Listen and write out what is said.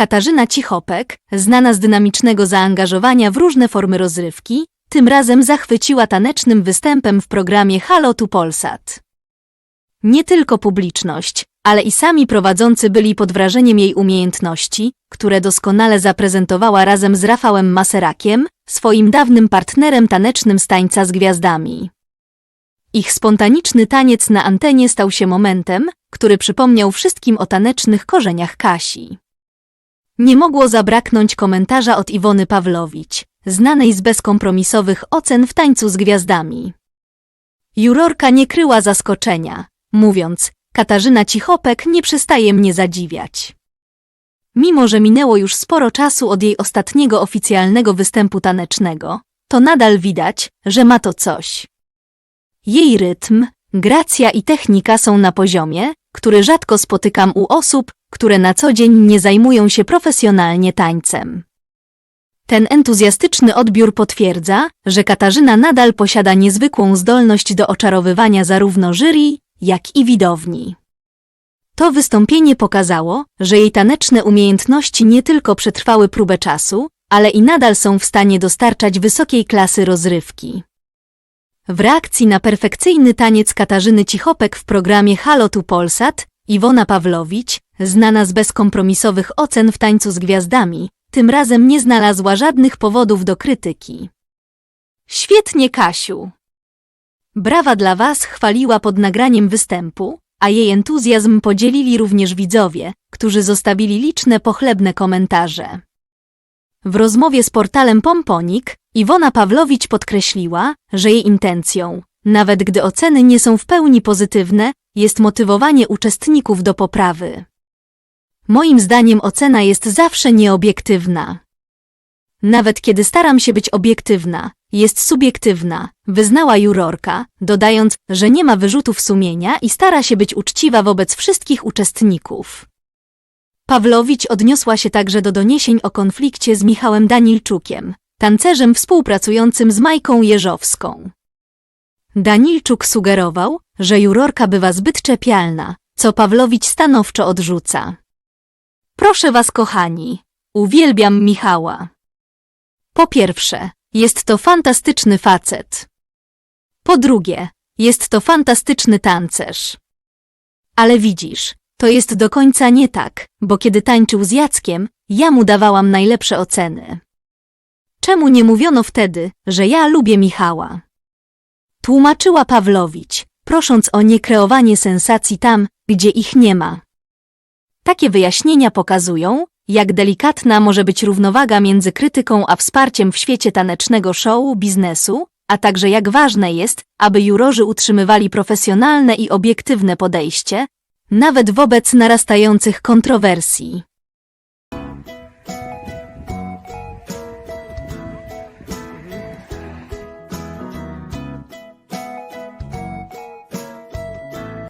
Katarzyna Cichopek, znana z dynamicznego zaangażowania w różne formy rozrywki, tym razem zachwyciła tanecznym występem w programie Halo tu Polsat. Nie tylko publiczność, ale i sami prowadzący byli pod wrażeniem jej umiejętności, które doskonale zaprezentowała razem z Rafałem Maserakiem, swoim dawnym partnerem tanecznym z tańca z gwiazdami. Ich spontaniczny taniec na antenie stał się momentem, który przypomniał wszystkim o tanecznych korzeniach Kasi. Nie mogło zabraknąć komentarza od Iwony Pawlowicz, znanej z bezkompromisowych ocen w tańcu z gwiazdami. Jurorka nie kryła zaskoczenia, mówiąc, Katarzyna Cichopek nie przestaje mnie zadziwiać. Mimo, że minęło już sporo czasu od jej ostatniego oficjalnego występu tanecznego, to nadal widać, że ma to coś. Jej rytm, gracja i technika są na poziomie, który rzadko spotykam u osób, które na co dzień nie zajmują się profesjonalnie tańcem. Ten entuzjastyczny odbiór potwierdza, że Katarzyna nadal posiada niezwykłą zdolność do oczarowywania zarówno jury, jak i widowni. To wystąpienie pokazało, że jej taneczne umiejętności nie tylko przetrwały próbę czasu, ale i nadal są w stanie dostarczać wysokiej klasy rozrywki. W reakcji na perfekcyjny taniec Katarzyny Cichopek w programie Halo tu Polsat, Iwona Pawlowicz, znana z bezkompromisowych ocen w tańcu z gwiazdami, tym razem nie znalazła żadnych powodów do krytyki. Świetnie, Kasiu! Brawa dla Was chwaliła pod nagraniem występu, a jej entuzjazm podzielili również widzowie, którzy zostawili liczne pochlebne komentarze. W rozmowie z portalem Pomponik Iwona Pawlowicz podkreśliła, że jej intencją, nawet gdy oceny nie są w pełni pozytywne, jest motywowanie uczestników do poprawy. Moim zdaniem ocena jest zawsze nieobiektywna. Nawet kiedy staram się być obiektywna, jest subiektywna, wyznała jurorka, dodając, że nie ma wyrzutów sumienia i stara się być uczciwa wobec wszystkich uczestników. Pawlowicz odniosła się także do doniesień o konflikcie z Michałem Danilczukiem, tancerzem współpracującym z Majką Jeżowską. Danilczuk sugerował, że jurorka bywa zbyt czepialna, co Pawlowicz stanowczo odrzuca. Proszę was, kochani, uwielbiam Michała. Po pierwsze, jest to fantastyczny facet. Po drugie, jest to fantastyczny tancerz. Ale widzisz, to jest do końca nie tak, bo kiedy tańczył z Jackiem, ja mu dawałam najlepsze oceny. Czemu nie mówiono wtedy, że ja lubię Michała? Tłumaczyła Pawlowicz, prosząc o niekreowanie sensacji tam, gdzie ich nie ma. Takie wyjaśnienia pokazują, jak delikatna może być równowaga między krytyką a wsparciem w świecie tanecznego show, biznesu, a także jak ważne jest, aby jurorzy utrzymywali profesjonalne i obiektywne podejście, nawet wobec narastających kontrowersji.